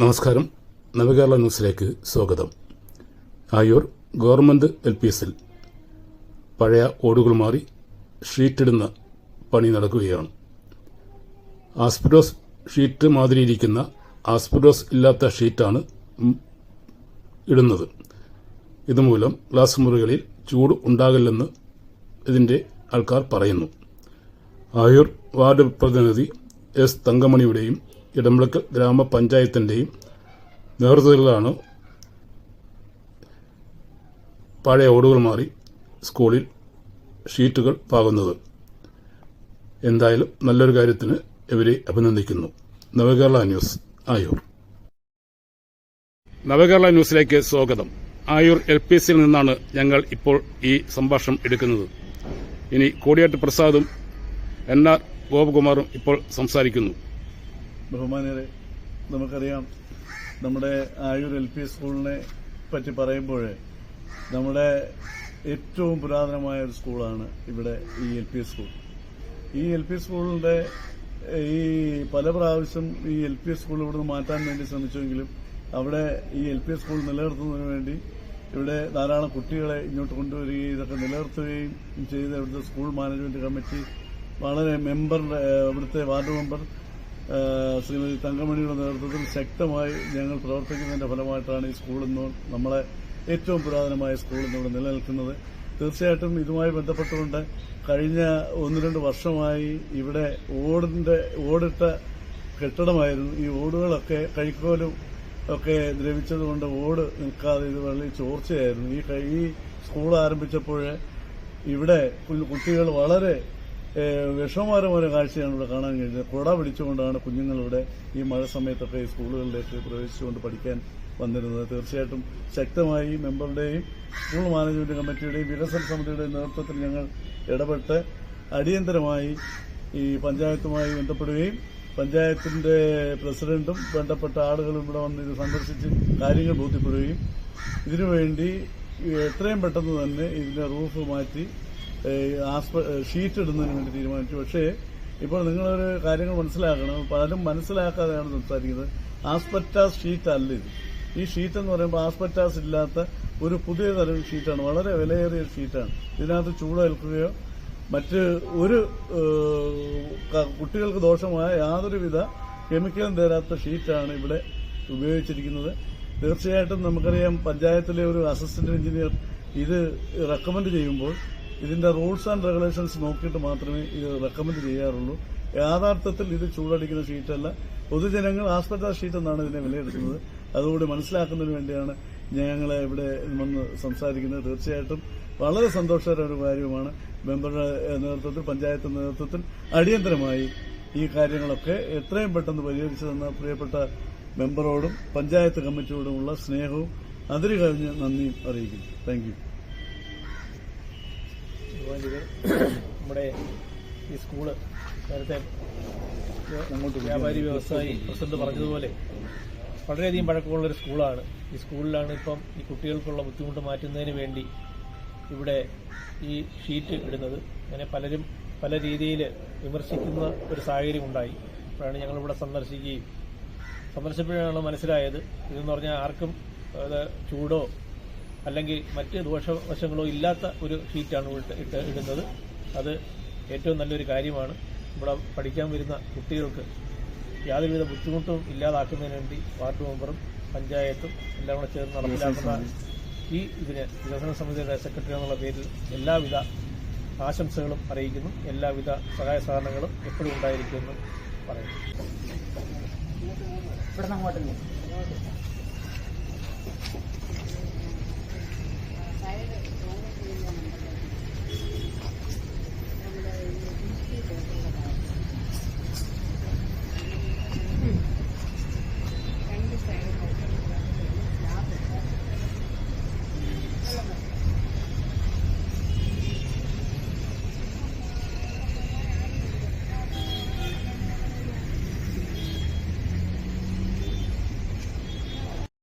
നമസ്കാരം. നവകേരള ന്യൂസിലേക്ക് സ്വാഗതം. ആയൂർ ഗവൺമെന്റ് എൽ പി എസിൽ പഴയ ഓടുകൾ മാറി ഷീറ്റിടുന്ന പണി നടക്കുകയാണ്. ആസ്പിഡോസ് ഷീറ്റ് മാതിരിയിരിക്കുന്ന ആസ്പിഡോസ് ഇല്ലാത്ത ഷീറ്റാണ് ഇടുന്നത്. ഇതുമൂലം ക്ലാസ് മുറികളിൽ ചൂട് ഉണ്ടാകില്ലെന്ന് ഇതിന്റെ ആൾക്കാർ പറയുന്നു. ആയൂർ വാർഡ് പ്രതിനിധി എസ് തങ്കമണിയുടെയും ഇടംവിളക്കൽ ഗ്രാമപഞ്ചായത്തിന്റെയും നേതൃത്വത്തിലാണ് പഴയ ഓടുകൾ മാറി സ്കൂളിൽ ഷീറ്റുകൾ പാകുന്നത്. എന്തായാലും നല്ലൊരു കാര്യത്തിന് ഇവരെ അഭിനന്ദിക്കുന്നു. നവകേരള ന്യൂസ് ആയൂർ. നവകേരള ന്യൂസിലേക്ക് സ്വാഗതം. ആയൂർ എൽ പി സിയിൽ നിന്നാണ് ഞങ്ങൾ ഇപ്പോൾ ഈ സംഭാഷണം എടുക്കുന്നത്. ഇനി കോടിയാട്ട് പ്രസാദും എൻ ആർ ഗോപകുമാറും ഇപ്പോൾ സംസാരിക്കുന്നു. ബഹുമാനരെ നമുക്കറിയാം നമ്മുടെ ആയൂർ എൽ പി സ്കൂളിനെ പറ്റി പറയുമ്പോൾ നമ്മുടെ ഏറ്റവും പുരാതനമായ ഒരു സ്കൂളാണ് ഇവിടെ ഈ എൽ പി സ്കൂൾ. ഈ എൽ പി സ്കൂളിന്റെ ഈ പല പ്രാവശ്യം ഈ എൽ പി സ്കൂൾ ഇവിടുന്ന് മാറ്റാൻ വേണ്ടി ശ്രമിച്ചുവെങ്കിലും അവിടെ ഈ എൽ പി സ്കൂൾ നിലനിർത്തുന്നതിന് വേണ്ടി ഇവിടെ ധാരാളം കുട്ടികളെ ഇങ്ങോട്ട് കൊണ്ടുവരികയും ഇതൊക്കെ നിലനിർത്തുകയും ചെയ്ത ഇവിടുത്തെ സ്കൂൾ മാനേജ്മെന്റ് കമ്മിറ്റി വളരെ മെമ്പർ ഇവിടുത്തെ വാർഡ് മെമ്പർ ശ്രീമതി തങ്കമണിയുടെ നേതൃത്വത്തിൽ ശക്തമായി ഞങ്ങൾ പ്രവർത്തിക്കുന്നതിന്റെ ഫലമായിട്ടാണ് ഈ സ്കൂളിൽ നിന്ന് നമ്മളെ ഏറ്റവും പുരാതനമായ സ്കൂളിൽ നിന്നിവിടെ നിലനിൽക്കുന്നത്. തീർച്ചയായിട്ടും ഇതുമായി ബന്ധപ്പെട്ടുകൊണ്ട് കഴിഞ്ഞ ഒന്ന് രണ്ട് വർഷമായി ഇവിടെ ഓടിന്റെ ഓടിട്ട കെട്ടിടമായിരുന്നു. ഈ ഓടുകളൊക്കെ കഴിക്കോലും ഒക്കെ ദ്രവിച്ചതുകൊണ്ട് ഓട് നിൽക്കാതെ ഇത് വളരെ ചോർച്ചയായിരുന്നു. ഈ ഈ സ്കൂൾ ആരംഭിച്ചപ്പോൾ ഇവിടെ കുട്ടികൾ വളരെ വിഷമകരമായ കാഴ്ചയാണ് ഇവിടെ കാണാൻ കഴിഞ്ഞത്. കുട പിടിച്ചുകൊണ്ടാണ് കുഞ്ഞുങ്ങളിവിടെ ഈ മഴ സമയത്തൊക്കെ ഈ സ്കൂളുകളിലേക്ക് പ്രവേശിച്ചുകൊണ്ട് പഠിക്കാൻ വന്നിരുന്നത്. തീർച്ചയായിട്ടും ശക്തമായി മെമ്പറുടെയും സ്കൂൾ മാനേജ്മെന്റ് കമ്മിറ്റിയുടെയും വികസന സമിതിയുടെയും നേതൃത്വത്തിൽ ഞങ്ങൾ ഇടപെട്ട് അടിയന്തരമായി ഈ പഞ്ചായത്തുമായി ബന്ധപ്പെടുകയും പഞ്ചായത്തിന്റെ പ്രസിഡന്റും ബന്ധപ്പെട്ട ആളുകളും ഇവിടെ വന്ന് ഇത് സന്ദർശിച്ച് കാര്യങ്ങൾ ബോധ്യപ്പെടുകയും. ഇതിനുവേണ്ടി എത്രയും പെട്ടെന്ന് തന്നെ ഇതിന്റെ റൂഫ് മാറ്റി ഷീറ്റ് ഇടുന്നതിന് വേണ്ടി തീരുമാനിച്ചു. പക്ഷേ ഇപ്പോൾ നിങ്ങളൊരു കാര്യങ്ങൾ മനസ്സിലാക്കണം. പലരും മനസ്സിലാക്കാതെയാണ് സംസാരിക്കുന്നത്. ആസ്പെറ്റാസ് ഷീറ്റ് അല്ല ഇത്. ഈ ഷീറ്റ് എന്ന് പറയുമ്പോൾ ആസ്പെറ്റാസ് ഇല്ലാത്ത ഒരു പുതിയ തരം ഷീറ്റാണ് വളരെ വിലയേറിയ ഷീറ്റാണ് ഇതിനകത്ത് ചൂടേൽക്കുകയോ മറ്റ് ഒരു കുട്ടികൾക്ക് ദോഷമായ യാതൊരുവിധ കെമിക്കലും തരാത്ത ഷീറ്റാണ് ഇവിടെ ഉപയോഗിച്ചിരിക്കുന്നത്. തീർച്ചയായിട്ടും നമുക്കറിയാം പഞ്ചായത്തിലെ ഒരു അസിസ്റ്റന്റ് എഞ്ചിനീയർ ഇത് റെക്കമെൻഡ് ചെയ്യുമ്പോൾ ഇതിന്റെ റൂൾസ് ആൻഡ് റെഗുലേഷൻസ് നോക്കിയിട്ട് മാത്രമേ ഇത് റെക്കമെൻഡ് ചെയ്യാറുള്ളൂ. യഥാർത്ഥത്തിൽ ഇത് ചൂടടിക്കുന്ന ഷീറ്റല്ല. പൊതുജനങ്ങൾ ആസ്പെറ്റാ ഷീറ്റ് എന്നാണ് ഇതിനെ വിലയിരുത്തുന്നത്. അതുകൂടി മനസ്സിലാക്കുന്നതിന് വേണ്ടിയാണ് ഞങ്ങളെ ഇവിടെ വന്ന് സംസാരിക്കുന്നത്. തീർച്ചയായിട്ടും വളരെ സന്തോഷകരമായ കാര്യമാണ് മെമ്പറുടെ നേതൃത്വത്തിൽ പഞ്ചായത്ത് നേതൃത്വത്തിൽ അടിയന്തരമായി ഈ കാര്യങ്ങളൊക്കെ എത്രയും പെട്ടെന്ന് പരിഹരിച്ചു തന്ന പ്രിയപ്പെട്ട മെമ്പറോടും പഞ്ചായത്ത് കമ്മിറ്റിയോടുമുള്ള സ്നേഹവും അതിരുകഴിഞ്ഞ് നന്ദിയും അറിയിക്കുന്നു. താങ്ക് ഇത് നമ്മുടെ ഈ സ്കൂൾ നേരത്തെ വ്യാപാരി വ്യവസായി പ്രസിഡന്റ് പറഞ്ഞതുപോലെ വളരെയധികം പഴക്കമുള്ളൊരു സ്കൂളാണ് ഈ സ്കൂളിലാണ് ഇപ്പം ഈ കുട്ടികൾക്കുള്ള ബുദ്ധിമുട്ട് മാറ്റുന്നതിന് വേണ്ടി ഇവിടെ ഈ ഷീറ്റ് ഇടുന്നത്. അങ്ങനെ പലരും പല രീതിയിൽ വിമർശിക്കുന്ന ഒരു സാഹചര്യം ഉണ്ടായി. അപ്പോഴാണ് ഞങ്ങളിവിടെ സന്ദർശിക്കുകയും സന്ദർശിച്ചപ്പോഴാണ് മനസ്സിലായത് ഇതെന്ന് പറഞ്ഞാൽ ആർക്കും ചൂടോ അല്ലെങ്കിൽ മറ്റ് ദോഷവശങ്ങളോ ഇല്ലാത്ത ഒരു ഷീറ്റാണ് ഇവിടെ ഇട്ട് ഇടുന്നത്. അത് ഏറ്റവും നല്ലൊരു കാര്യമാണ്. ഇവിടെ പഠിക്കാൻ വരുന്ന കുട്ടികൾക്ക് യാതൊരുവിധ ബുദ്ധിമുട്ടും ഇല്ലാതാക്കുന്നതിന് വേണ്ടി വാർഡ് മെമ്പറും പഞ്ചായത്തും എല്ലാം കൂടെ ചേർന്ന് നടപ്പിലാക്കുന്ന ഈ ഇതിന് വികസന സമിതിയുടെ സെക്രട്ടറി എന്നുള്ള പേരിൽ എല്ലാവിധ ആശംസകളും അറിയിക്കുന്നു. എല്ലാവിധ സഹായ സഹകരണങ്ങളും എപ്പോഴും ഉണ്ടായിരിക്കുമെന്നും പറയുന്നു. ഇവിടുന്ന് അങ്ങോട്ടല്ലേ